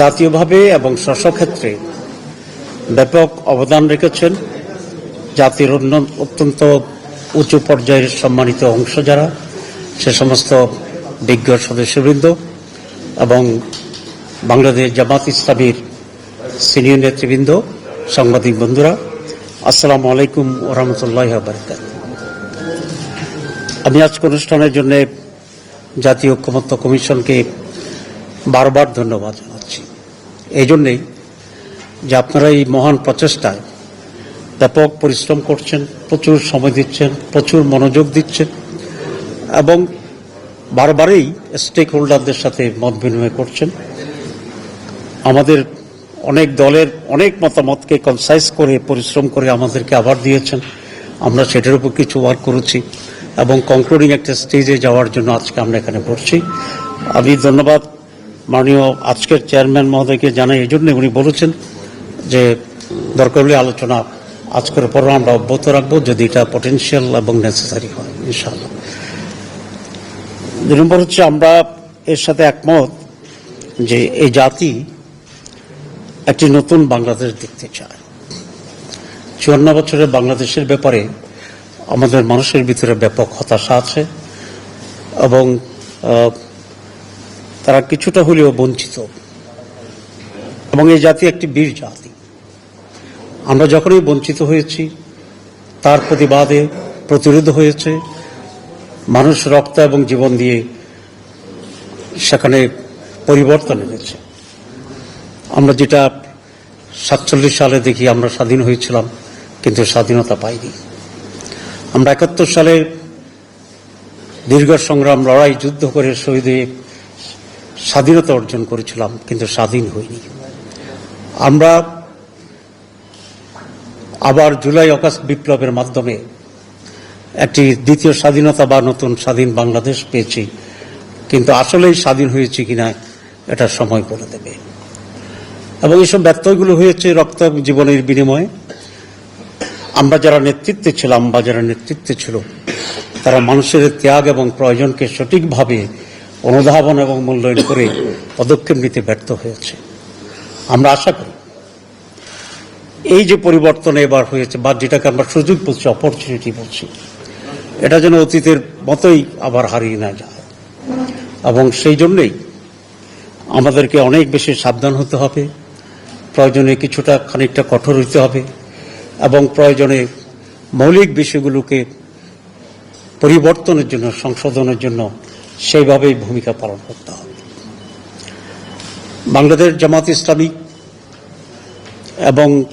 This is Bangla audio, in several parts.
জাতীয়ভাবে এবং স্বস্বক্ষেত্রে ব্যাপক অবদান রেখেছেন জাতির অত্যন্ত উঁচু পর্যায়ের সম্মানিত অংশ যারা, সে সমস্ত বিজ্ঞ সদস্যবৃন্দ এবং বাংলাদেশ জামাত ইসলামীর সিনিয়র নেতৃবৃন্দ, সাংবাদিক বন্ধুরা, আসসালামু আলাইকুম ওরহমতুল্লাহ বারকাত আমি আজকে অনুষ্ঠানের জন্য জাতীয় ঐক্যমত্য কমিশনকে বারবার ধন্যবাদ এই জন্যেই যে আপনারা এই মহান প্রচেষ্টায় ব্যাপক পরিশ্রম করছেন, প্রচুর সময় দিচ্ছেন, প্রচুর মনোযোগ দিচ্ছেন এবং বারবারই স্টেক হোল্ডারদের সাথে মত বিনিময় করছেন। আমাদের অনেক দলের অনেক মতামতকে কনসাইজ করে, পরিশ্রম করে আমাদেরকে আবার দিয়েছেন। আমরা সেটার উপর কিছু ওয়ার্ক করেছি এবং কনক্লুডিং একটা স্টেজে যাওয়ার জন্য আজকে আমরা এখানে পড়ছি আমি ধন্যবাদ। মাননীয় আজকের চেয়ারম্যান মহোদয়কে জানাই এই জন্য উনি বলেছেন যে দরকার হলে আলোচনা আজকের পর আমরা অব্যাহত রাখব যদি এটা পটেনশিয়াল এবং নেসেসারি হয়, ইনশাআল্লাহ। দুই নম্বর হচ্ছে আমরা এর সাথে একমত যে এই জাতি একটি নতুন বাংলাদেশ দেখতে চায়। চুয়ান্ন বছরের বাংলাদেশের ব্যাপারে আমাদের মানুষের ভিতরে ব্যাপক হতাশা আছে এবং তারা কিছুটা হলেও বঞ্চিত। এবং এই জাতি একটি বীর জাতি। আমরা যখনই বঞ্চিত হয়েছি, তার প্রতিবাদে প্রতিরোধ হয়েছে। মানুষ রক্ত এবং জীবন দিয়ে সেখানে পরিবর্তন এনেছে। আমরা যেটা সাতচল্লিশ সালে দেখি, আমরা স্বাধীন হয়েছিলাম, কিন্তু স্বাধীনতা পাইনি। আমরা একাত্তর সালে দীর্ঘ সংগ্রাম, লড়াই, যুদ্ধ করে শহীদ স্বাধীনতা অর্জন করেছিলাম, কিন্তু স্বাধীন হইনি। আমরা আবার জুলাই অগাস্ট বিপ্লবের মাধ্যমে একটি দ্বিতীয় স্বাধীনতা বা নতুন স্বাধীন বাংলাদেশ পেয়েছি, কিন্তু আসলেই স্বাধীন হয়েছে কিনা এটা সময় বলে দেবে। এবং এইসব ব্যত্যয়গুলো হয়েছে রক্ত জীবনের বিনিময়ে। আমরা যারা নেতৃত্বে ছিলাম বা যারা নেতৃত্বে ছিল, তারা মানুষের ত্যাগ এবং প্রয়োজনকে সঠিকভাবে অনুধাবন এবং মূল্যায়ন করে পদক্ষেপ নিতে ব্যর্থ হয়েছে। আমরা আশা করি এই যে পরিবর্তন এবার হয়েছে বা যেটাকে আমরা সুযোগ বলছি অপরচুনিটি বলছি, এটা যেন অতীতের মতোই আবার হারিয়ে না যায়। এবং সেই জন্যেই আমাদেরকে অনেক বেশি সাবধান হতে হবে, প্রয়োজনে কিছুটা খানিকটা কঠোর হতে হবে এবং প্রয়োজনে মৌলিক বিষয়গুলোকে পরিবর্তনের জন্য, সংশোধনের জন্য সেইভাবেই ভূমিকা পালন করতে হবে। বাংলাদেশ জামাত ইসলামী এবং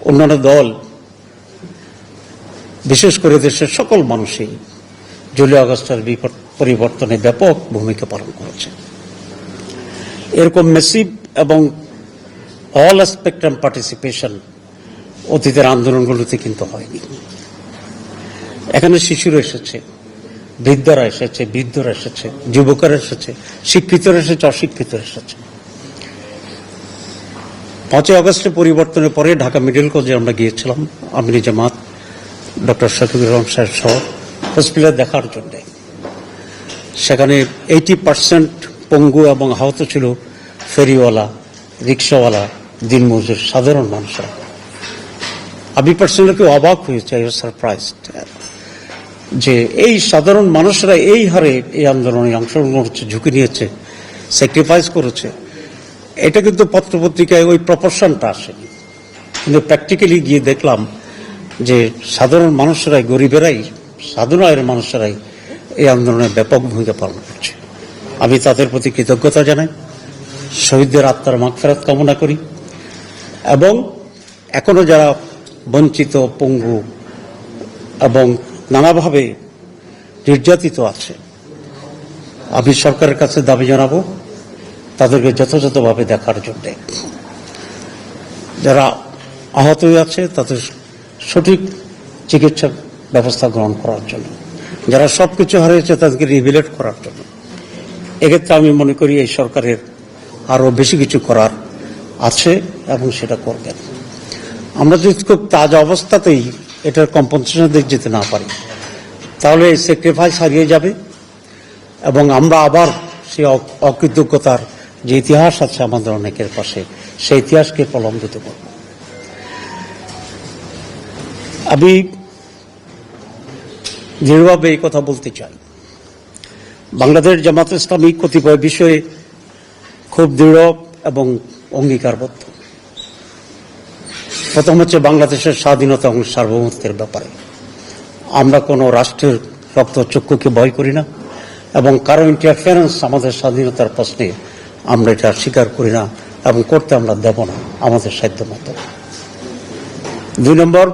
অন্যান্য দল, বিশেষ করে দেশের সকল মানুষই জুলাই আগস্টের পরিবর্তনে ব্যাপক ভূমিকা পালন করেছে। এরকম মেসিভ এবং অল স্পেকট্রাম পার্টিসিপেশন অতীতের আন্দোলনগুলোতে কিন্তু হয়নি। এখানে শিশুরা এসেছে। বৃদ্ধরা এসেছে বৃদ্ধরা এসেছে, যুবকরা এসেছে, শিক্ষিতরা এসেছে, অশিক্ষিতরা এসেছে। পাঁচই আগস্টের পরিবর্তনের পরে ঢাকা মেডিকেল কলেজে আমরা গিয়েছিলাম আমিরি জামাত, ডক্টর শফিকুর রহমান সাহেব সহ, হসপিটাল দেখার জন্য। সেখানে এইটি পার্সেন্ট পঙ্গু এবং আহত ছিল ফেরিওয়ালা, রিক্সাওয়ালা, দিনমজুর, সাধারণ মানুষরা। আমি পার্সোনালি অবাক হয়েছে আই সারপ্রাইজ যে এই সাধারণ মানুষরা এই হারে এই আন্দোলনে অংশগ্রহণ করছে, ঝুঁকি নিয়েছে স্যাক্রিফাইস করেছে। এটা কিন্তু পত্রপত্রিকায় ওই প্রপোর্শনটা আসেনি কিন্তু প্র্যাকটিক্যালি গিয়ে দেখলাম যে সাধারণ মানুষেরাই, গরিবেরাই সাধারণ আয়ের মানুষেরাই এই আন্দোলনে ব্যাপক ভূমিকা পালন করছে। আমি তাদের প্রতি কৃতজ্ঞতা জানাই। শহীদদের আত্মার মাগফেরাত কামনা করি। এবং এখনও যারা বঞ্চিত, পঙ্গু এবং নানাভাবে নির্যাতিত আছে। আমি সরকারের কাছে দাবি জানাব, তাদেরকে যথাযথভাবে দেখার জন্য। যারা আহত হয়ে আছে, তাদের সঠিক চিকিৎসা ব্যবস্থা গ্রহণ করার জন্য। যারা সব কিছু হারিয়েছে, তাদেরকে রিভিলেট করার জন্য। এক্ষেত্রে আমি মনে করি এই সরকারের আরও বেশি কিছু করার আছে এবং সেটা করবেন। আমরা যদি খুব তাজা অবস্থাতেই এটার কম্পনসেশন যেতে না পারি। তাহলে এই স্যাক্রিফাইস হারিয়ে যাবে এবং আমরা আবার সেই অকৃতজ্ঞতার যে ইতিহাস আছে আমাদের অনেকের পাশে, সেই ইতিহাসকে প্রলম্বিত করব। আমি দৃঢ়ভাবে এই কথা বলতে চাই। বাংলাদেশ জামাত ইসলামী কতিপয় বিষয়ে খুব দৃঢ় এবং অঙ্গীকারবদ্ধ। প্রথম হচ্ছে বাংলাদেশের স্বাধীনতা এবং সার্বভৌমত্বের ব্যাপারে। আমরা কোনো রাষ্ট্রের রক্তচক্ষুকে ভয় করি না এবং কারও ইন্টারফারেন্স আমাদের স্বাধীনতার প্রশ্নে আমরা এটা স্বীকার করি না এবং করতে আমরা দেব না আমাদের সাধ্য মতো। দুই নম্বর